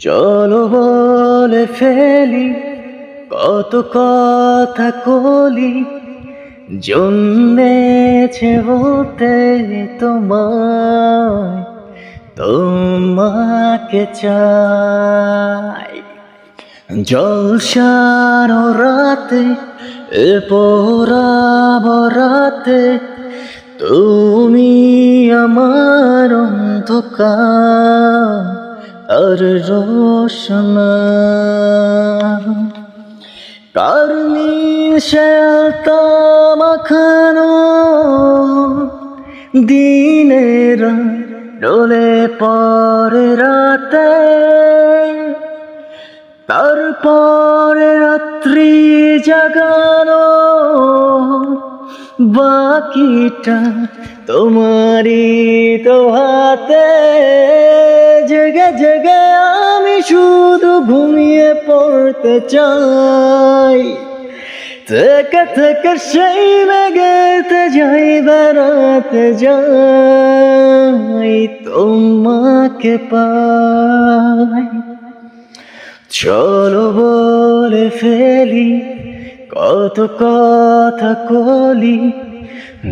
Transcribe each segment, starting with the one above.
চলো বলে ফেলি, কত কথা কলি, জন্মেছে বলতে তোমায়, তোমাকে চাই। জলসার রাতে, এ পোড়াব রাতে, তুমি আমার অন্ধকার। আর রোশনা। কারণি মাখানো দিনের ডোলে পরে রাতে। তারপরে রাত্রি জাগানো বাকিটা তোমারই তো হাতে। জেগে জেগে আমি শুধু ঘুমিয়ে পড়তে চাই। থেকে থেকে সেই মেঘেতে যাই বেড়াতে যাই। তোমাকে পাই। চলো বলে ফেলি কত কথা কলি,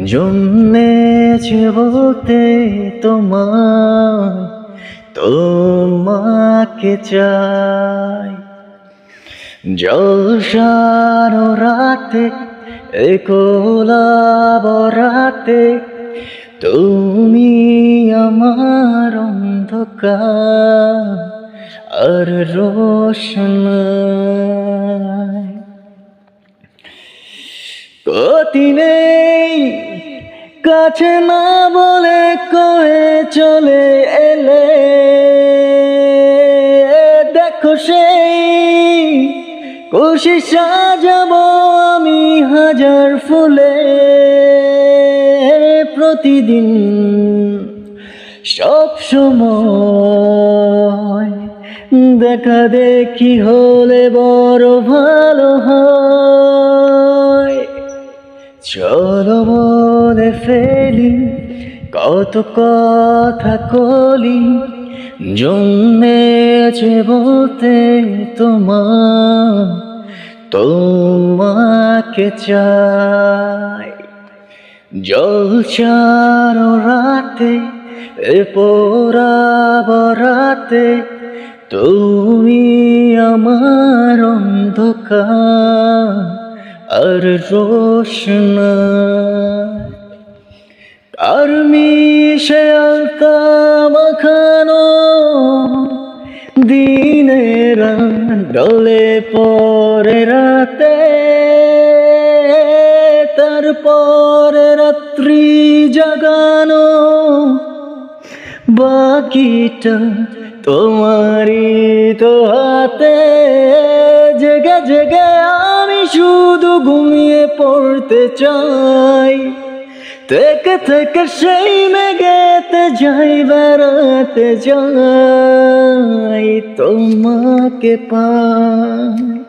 জন্মেছে বলতে তোমার তোমাকে চাই। জলসার রাতে একলা বরাতে তুমি আমার অন্ধকার আর রোশনাই গতি নেই। কাছে না বলে কয়ে চলে এলে। দেখো সেই খুশি সাজাবো আমি হাজার ফুলে। প্রতিদিন সব সময় দেখা দেখি হলে বড় ভালো হয়। চলো বলে ফেলি, কত কথা কলি, জন্মেছে বলতে তোমার, তোমাকে চাই। জলচার রাতে এ পোড়াব রাতে, তুমি আমার অন্ধকার। আর রোশনা। আর মিশে আলতা মাখানো দিনের ডলে পরে রাতে, তারপরে রাত্রি জাগানো বাকিটা তোমারই তো হাতে। জেগে জেগে শুধু ঘুমিয়ে পড়তে চাই। থেকে থেকে সেই মেঘেতে যাই বেড়াতে যাই তোমাকে পাই।